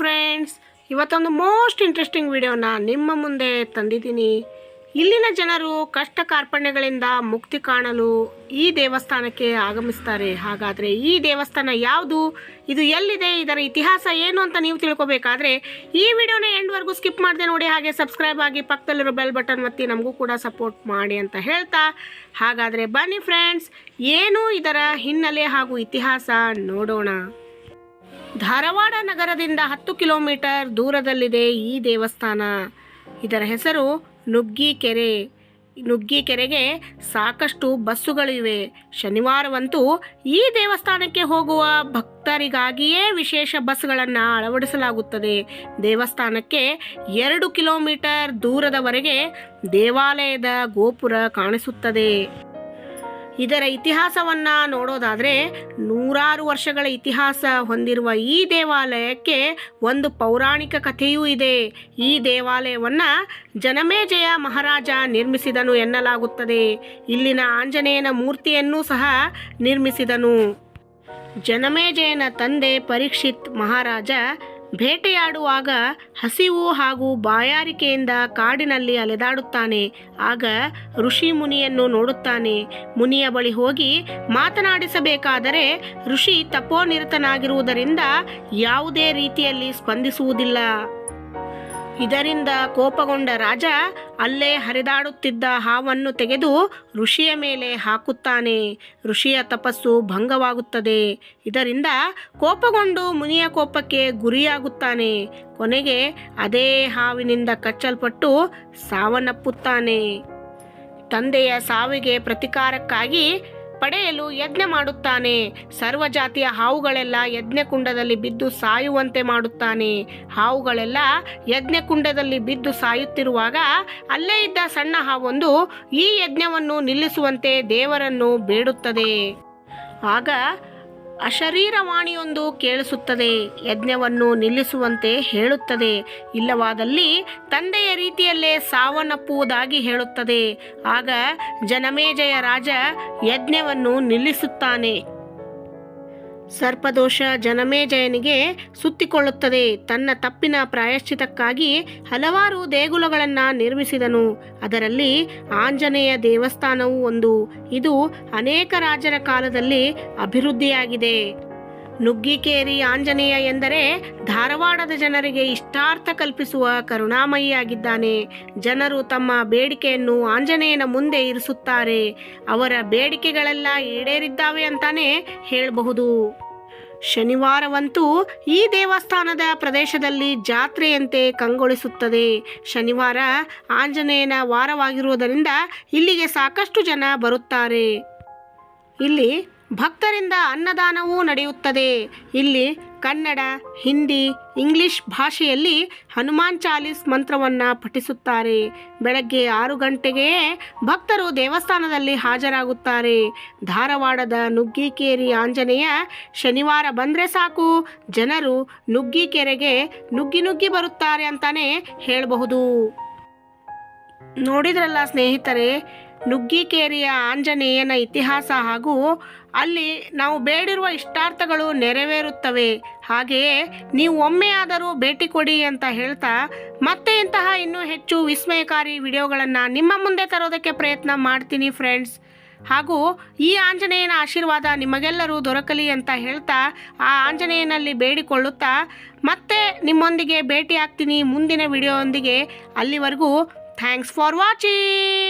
Friends ಇವತ್ತೊಂದು most interesting ವಿಡಿಯೋನ ನಿಮ್ಮ ಮುಂದೆ ತಂದಿದ್ದೀನಿ. ಇಲ್ಲಿನ ಜನರು ಕಷ್ಟ ಕಾರ್ಪಣ್ಯಗಳಿಂದ ಮುಕ್ತಿ ಕಾಣಲು ಈ ದೇವಸ್ಥಾನಕ್ಕೆ ಆಗಮಿಸ್ತಾರೆ. ಹಾಗಾದರೆ ಈ ದೇವಸ್ಥಾನ ಯಾವುದು? ಇದು ಎಲ್ಲಿದೆ? ಇದರ ಇತಿಹಾಸ ಏನು ಅಂತ ನೀವು ತಿಳ್ಕೊಬೇಕಾದ್ರೆ ಈ ವಿಡಿಯೋನ ಎಂಡ್ವರೆಗೂ ಸ್ಕಿಪ್ ಮಾಡದೆ ನೋಡಿ ಹಾಗೆ ಸಬ್ಸ್ಕ್ರೈಬ್ ಆಗಿ ಪಕ್ಕದಲ್ಲಿರೋ ಬೆಲ್ ಬಟನ್ ಒತ್ತಿ ನಮಗೂ ಕೂಡ ಸಪೋರ್ಟ್ ಮಾಡಿ ಅಂತ ಹೇಳ್ತಾ. ಹಾಗಾದರೆ ಬನ್ನಿ ಫ್ರೆಂಡ್ಸ್ ಏನು ಇದರ ಹಿನ್ನೆಲೆ ಹಾಗೂ ಇತಿಹಾಸ ನೋಡೋಣ. ಧಾರವಾಡ ನಗರದಿಂದ ಹತ್ತು ಕಿಲೋಮೀಟರ್ ದೂರದಲ್ಲಿದೆ ಈ ದೇವಸ್ಥಾನ. ಇದರ ಹೆಸರು ನುಗ್ಗಿಕೆರೆ. ನುಗ್ಗಿಕೆರೆಗೆ ಸಾಕಷ್ಟು ಬಸ್ಸುಗಳಿವೆ. ಶನಿವಾರವಂತೂ ಈ ದೇವಸ್ಥಾನಕ್ಕೆ ಹೋಗುವ ಭಕ್ತರಿಗಾಗಿಯೇ ವಿಶೇಷ ಬಸ್ಗಳನ್ನು ಅಳವಡಿಸಲಾಗುತ್ತದೆ. ದೇವಸ್ಥಾನಕ್ಕೆ ಎರಡು ಕಿಲೋಮೀಟರ್ ದೂರದವರೆಗೆ ದೇವಾಲಯದ ಗೋಪುರ ಕಾಣಿಸುತ್ತದೆ. ಇದರ ಇತಿಹಾಸವನ್ನ ನೋಡೋದಾದ್ರೆ ನೂರಾರು ವರ್ಷಗಳ ಇತಿಹಾಸ ಹೊಂದಿರುವ ಈ ದೇವಾಲಯಕ್ಕೆ ಒಂದು ಪೌರಾಣಿಕ ಕಥೆಯೂ ಇದೆ. ಈ ದೇವಾಲಯವನ್ನ ಜನಮೇಜಯ ಮಹಾರಾಜ ನಿರ್ಮಿಸಿದನು ಎನ್ನಲಾಗುತ್ತದೆ. ಇಲ್ಲಿನ ಆಂಜನೇಯನ ಮೂರ್ತಿಯನ್ನೂ ಸಹ ನಿರ್ಮಿಸಿದನು. ಜನಮೇಜಯನ ತಂದೆ ಪರೀಕ್ಷಿತ್ ಮಹಾರಾಜ ಬೇಟೆಯಾಡುವಾಗ ಹಸಿವು ಹಾಗೂ ಬಾಯಾರಿಕೆಯಿಂದ ಕಾಡಿನಲ್ಲಿ ಅಲೆದಾಡುತ್ತಾನೆ. ಆಗ ಋಷಿ ಮುನಿಯನ್ನು ನೋಡುತ್ತಾನೆ. ಮುನಿಯ ಬಳಿ ಹೋಗಿ ಮಾತನಾಡಿಸಬೇಕಾದರೆ ಋಷಿ ತಪೋನಿರತನಾಗಿರುವುದರಿಂದ ಯಾವುದೇ ರೀತಿಯಲ್ಲಿ ಸ್ಪಂದಿಸುವುದಿಲ್ಲ. ಇದರಿಂದ ಕೋಪಗೊಂಡ ರಾಜ ಅಲ್ಲೇ ಹರಿದಾಡುತ್ತಿದ್ದ ಹಾವನ್ನು ತೆಗೆದು ಋಷಿಯ ಮೇಲೆ ಹಾಕುತ್ತಾನೆ. ಋಷಿಯ ತಪಸ್ಸು ಭಂಗವಾಗುತ್ತದೆ. ಇದರಿಂದ ಕೋಪಗೊಂಡು ಮುನಿಯ ಕೋಪಕ್ಕೆ ಗುರಿಯಾಗುತ್ತಾನೆ. ಕೊನೆಗೆ ಅದೇ ಹಾವಿನಿಂದ ಕಚ್ಚಲ್ಪಟ್ಟು ಸಾವನ್ನಪ್ಪುತ್ತಾನೆ. ತಂದೆಯ ಸಾವಿಗೆ ಪ್ರತಿಕಾರಕ್ಕಾಗಿ ಪಡೆಯಲು ಯಜ್ಞ ಮಾಡುತ್ತಾನೆ. ಸರ್ವ ಜಾತಿಯ ಹಾವುಗಳೆಲ್ಲ ಯಜ್ಞಕುಂಡದಲ್ಲಿ ಬಿದ್ದು ಸಾಯುವಂತೆ ಮಾಡುತ್ತಾನೆ. ಹಾವುಗಳೆಲ್ಲ ಯಜ್ಞಕುಂಡದಲ್ಲಿ ಬಿದ್ದು ಸಾಯುತ್ತಿರುವಾಗ ಅಲ್ಲೇ ಇದ್ದ ಸಣ್ಣ ಹಾವೊಂದು ಈ ಯಜ್ಞವನ್ನು ನಿಲ್ಲಿಸುವಂತೆ ದೇವರನ್ನು ಬೇಡುತ್ತದೆ. ಆಗ ಅಶರೀರವಾಣಿಯೊಂದು ಕೇಳಿಸುತ್ತದೆ, ಯಜ್ಞವನ್ನು ನಿಲ್ಲಿಸುವಂತೆ ಹೇಳುತ್ತದೆ. ಇಲ್ಲವಾದಲ್ಲಿ ತಂದೆಯ ರೀತಿಯಲ್ಲೇ ಸಾವನ್ನಪ್ಪುವುದಾಗಿ ಹೇಳುತ್ತದೆ. ಆಗ ಜನಮೇಜಯ ರಾಜ ಯಜ್ಞವನ್ನು ನಿಲ್ಲಿಸುತ್ತಾನೆ. ಸರ್ಪದೋಷ ಜನಮೇಜಯನಿಗೆ ಸುತ್ತಿಕೊಳ್ಳುತ್ತದೆ. ತನ್ನ ತಪ್ಪಿನ ಪ್ರಾಯಶ್ಚಿತಕ್ಕಾಗಿ ಹಲವಾರು ದೇಗುಲಗಳನ್ನು ನಿರ್ಮಿಸಿದನು. ಅದರಲ್ಲಿ ಆಂಜನೇಯ ದೇವಸ್ಥಾನವೂ ಒಂದು. ಇದು ಅನೇಕ ರಾಜರ ಕಾಲದಲ್ಲಿ ಅಭಿವೃದ್ಧಿಯಾಗಿದೆ. ನುಗ್ಗಿಕೇರಿ ಆಂಜನೇಯ ಎಂದರೆ ಧಾರವಾಡದ ಜನರಿಗೆ ಇಷ್ಟಾರ್ಥ ಕಲ್ಪಿಸುವ ಕರುಣಾಮಯಿಯಾಗಿದ್ದಾನೆ. ಜನರು ತಮ್ಮ ಬೇಡಿಕೆಯನ್ನು ಆಂಜನೇಯನ ಮುಂದೆ ಇರಿಸುತ್ತಾರೆ. ಅವರ ಬೇಡಿಕೆಗಳೆಲ್ಲ ಈಡೇರಿದ್ದಾವೆ ಅಂತಾನೆ ಹೇಳಬಹುದು. ಶನಿವಾರವಂತೂ ಈ ದೇವಸ್ಥಾನದ ಪ್ರದೇಶದಲ್ಲಿ ಜಾತ್ರೆಯಂತೆ ಕಂಗೊಳಿಸುತ್ತದೆ. ಶನಿವಾರ ಆಂಜನೇಯನ ವಾರವಾಗಿರುವುದರಿಂದ ಇಲ್ಲಿಗೆ ಸಾಕಷ್ಟು ಜನ ಬರುತ್ತಾರೆ. ಇಲ್ಲಿ ಭಕ್ತರಿಂದ ಅನ್ನದಾನವೂ ನಡೆಯುತ್ತದೆ. ಇಲ್ಲಿ ಕನ್ನಡ, ಹಿಂದಿ, ಇಂಗ್ಲಿಷ್ ಭಾಷೆಯಲ್ಲಿ ಹನುಮಾನ್ ಚಾಲೀಸ್ ಮಂತ್ರವನ್ನು ಪಠಿಸುತ್ತಾರೆ. ಬೆಳಗ್ಗೆ ಆರು ಗಂಟೆಗೆ ಭಕ್ತರು ದೇವಸ್ಥಾನದಲ್ಲಿ ಹಾಜರಾಗುತ್ತಾರೆ. ಧಾರವಾಡದ ನುಗ್ಗಿಕೇರಿ ಆಂಜನೇಯ ಶನಿವಾರ ಬಂದರೆ ಸಾಕು. ಜನರು ನುಗ್ಗಿಕೆರೆಗೆ ನುಗ್ಗಿ ನುಗ್ಗಿ ಬರುತ್ತಾರೆ ಅಂತಲೇ ಹೇಳಬಹುದು. ನೋಡಿದ್ರಲ್ಲ ಸ್ನೇಹಿತರೆ ನುಗ್ಗಿಕೇರಿಯ ಆಂಜನೇಯನ ಇತಿಹಾಸ ಹಾಗೂ ಅಲ್ಲಿ ನಾವು ಬೇಡಿರುವ ಇಷ್ಟಾರ್ಥಗಳು ನೆರವೇರುತ್ತವೆ. ಹಾಗೆಯೇ ನೀವು ಒಮ್ಮೆಯಾದರೂ ಭೇಟಿ ಕೊಡಿ ಅಂತ ಹೇಳ್ತಾ ಮತ್ತೆ ಇಂತಹ ಇನ್ನೂ ಹೆಚ್ಚು ವಿಸ್ಮಯಕಾರಿ ವಿಡಿಯೋಗಳನ್ನು ನಿಮ್ಮ ಮುಂದೆ ತರೋದಕ್ಕೆ ಪ್ರಯತ್ನ ಮಾಡ್ತೀನಿ ಫ್ರೆಂಡ್ಸ್ ಹಾಗೂ ಈ ಆಂಜನೇಯನ ಆಶೀರ್ವಾದ ನಿಮಗೆಲ್ಲರೂ ದೊರಕಲಿ ಅಂತ ಹೇಳ್ತಾ ಆ ಆಂಜನೇಯನಲ್ಲಿ ಬೇಡಿಕೊಳ್ಳುತ್ತಾ ಮತ್ತೆ ನಿಮ್ಮೊಂದಿಗೆ ಭೇಟಿ ಆಗ್ತೀನಿ ಮುಂದಿನ ವಿಡಿಯೋದೊಂದಿಗೆ. ಅಲ್ಲಿವರೆಗೂ ಥ್ಯಾಂಕ್ಸ್ ಫಾರ್ ವಾಚಿಂಗ್